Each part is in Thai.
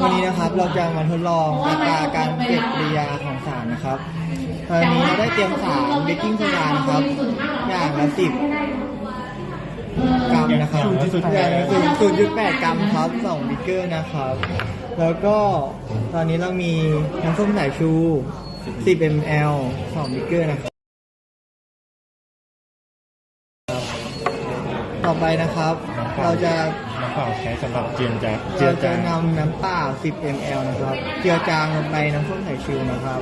วันนี้นะครับเราจะมาทดลองอัตราการเกิดปฏิกิริยาของสารนะครับตอนนี้เราได้เตรียมสารเบกกิ้งโซดานะครับ อย่างละสิบกรัมนะครับอย่างละศูนย์จุดแปดกรัมครับสองบิกเกอร์นะครับ แล้วก็ตอนนี้เรามีน้ำส้มสายชู 10 ml สองบิกเกอร์นะครับ ต่อไปนะครับ เราจะน้ำเปล่าใช้สำหรับเจือจางเจืเราอจะจางนำน้ำเปล่า 10 ml นะครับ เจือจางลงไปน้ำส้มสายชูนะครับ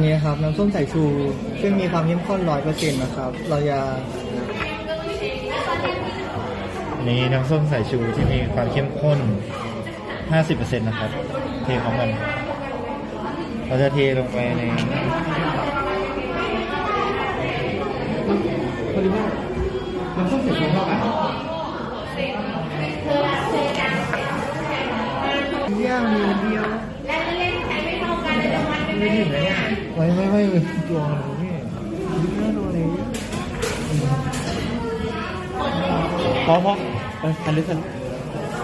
นอันนี้นะครับน้ำส้มสายชู ซึ่งมีความเข้มข้นร้อยเปอร์เซ็นต์นะครับ เราจะอันนี้น้ำส้มสายชูที่มีความเข้มข้น 50%นะครับ เทของมัน เราจะเทลงไปใน ปริมาน้ พอพอเออคันลึกคันลึก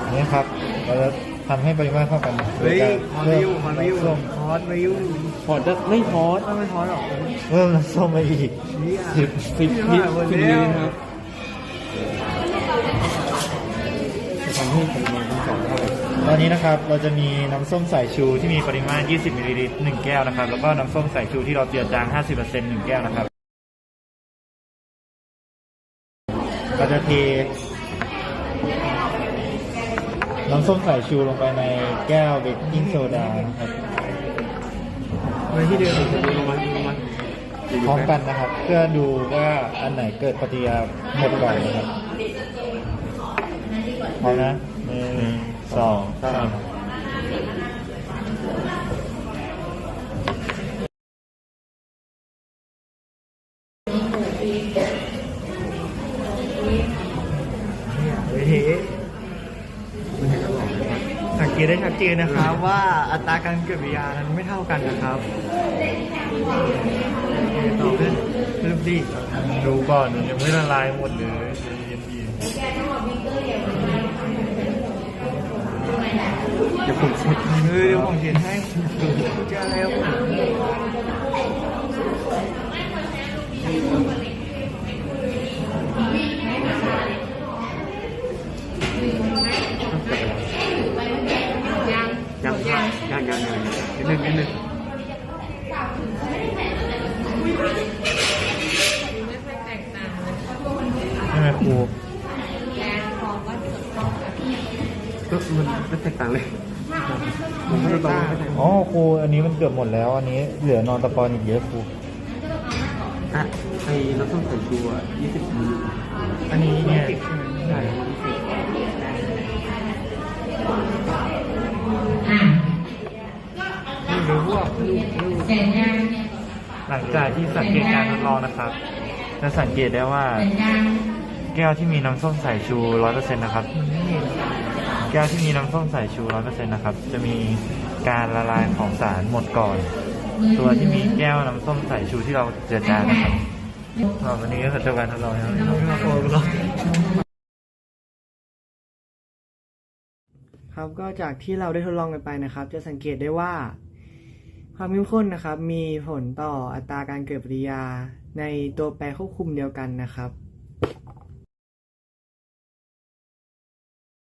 อันนี้ครับ เราจะทำให้ปริมาตรเท่ากันเฮ้ยฮอตวิวฮอตวิวส้มฮอตวิวพอดจะไม่พอสไม่ฮอตหรอกเพิ่มน้ำส้มไปอีกสิบสิบมิลสิบมิลนะครับจะทำให้ปริมาณ ตอนนี้นะครับเราจะมีน้ำส้มสายชูที่มีปริมาณ 20มิลลิลิตร1แก้วนะครับ แล้วก็น้ำส้มสายชูที่เราเจือจาง 50% 1 แก้วนะครับ เราจะเทน้ำส้มสายชูลงไปในแก้วเบกกิ้งโซดานะครับไว้ที่เดิมลงมาลงมาพร้อมกันนะครับ เพื่อดูว่าอันไหนเกิดปฏิกิริยาหมดก่อนนะครับพร้อมนะหนึ่ง สองสามเฮ้ยสังเกตได้ชัดเจนนะครับว่าอัตราการเกิดปฏิกิริยานั้นไม่เท่ากันนะครับต่อขึ้นเริ่มดีดูก่อนยังไม่ละลายหมดเลยใจเย็น เดี๋ยวผมเช็คเฮ้ยเดี๋ยวผมเขียนให้เจอแล้วยังยังยังยังยังนิดนึงนิดนึงๆใช่ไหมครู ก็ มันไม่แตกต่างเลยผมไม่ได้บอกว่าไม่แตกต่างอ๋อครูอันนี้มันเกือบหมดแล้ว อันนี้เหลือนอนตะกอนอีกเยอะครูอะไอ้น้ำส้มสายชูอะยี่สิบมิลอันนี้เนี่ยใช่หรือพวกหลังจากที่สังเกตการทดลองนะครับ จะสังเกตได้ว่า แก้วที่มีน้ำส้มสายชูร้อยเปอร์เซ็นต์นะครับแก้วที่มีน้ำส้มสายชูร้อยเปอร์เซ็นต์นะครับ จะมีการละลายของสารหมดก่อน ตัวที่มีแก้วน้ำส้มสายชูที่เราเจือจางนะครับอ่าวันนี้ก็คือการทดลองนะครับมาโฟกัสครับก็จากที่เราได้ทดลองกันไปนะครับ จะสังเกตได้ว่า ความเข้มข้นนะครับ มีผลต่ออัตราการเกิดปฏิกิริยาในตัวแปรควบคุมเดียวกันนะครับ